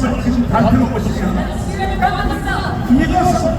것이 지금 다 들어보시면 이것은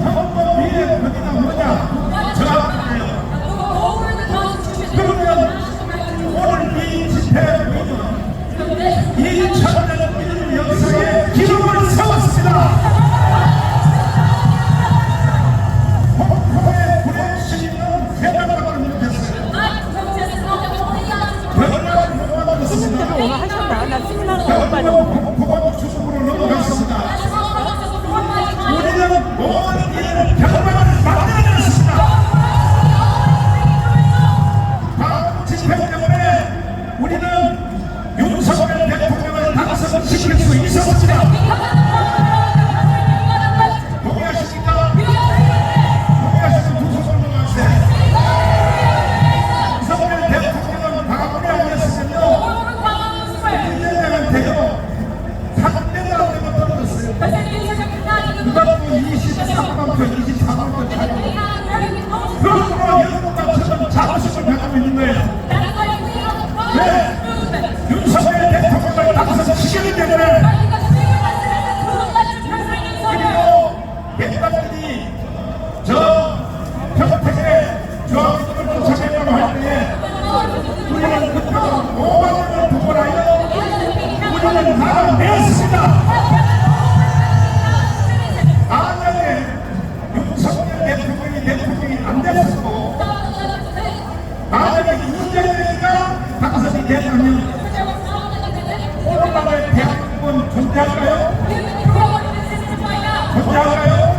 안녕하세요.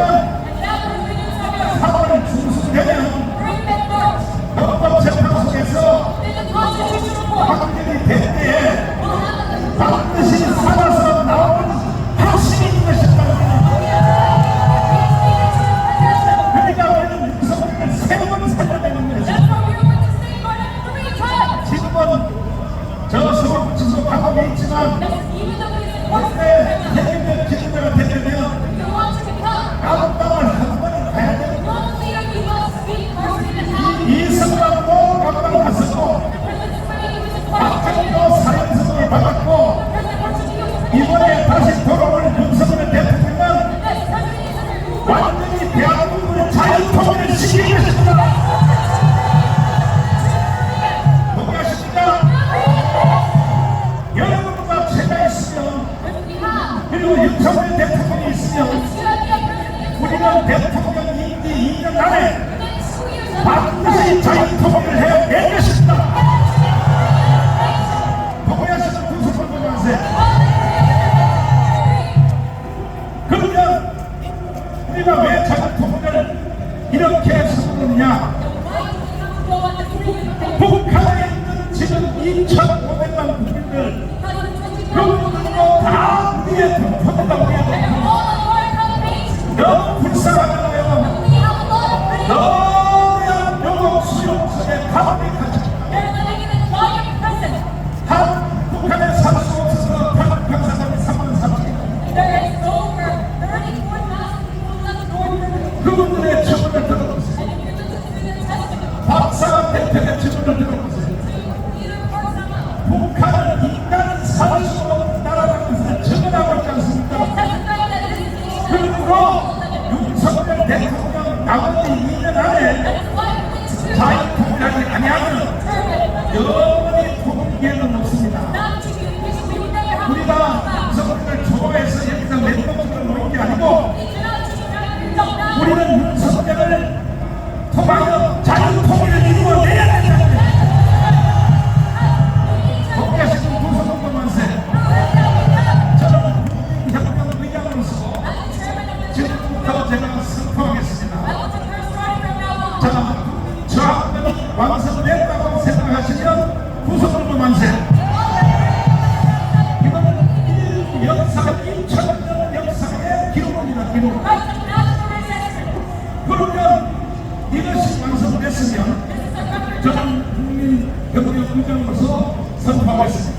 Thank you. 다시 자유투성을 해내겠습니다. 박호야씨는 분석을 하세요? 그러면 우리가 왜 자유투성을 이렇게 쓰느냐 북한에 있는 지금 2,500만 국민들 나올 때 있는 안에 잘 부탁을 하면 여 그러면 이것이 완성됐으면 저는 국민 경력 부장으로서 선포하고 있습니다.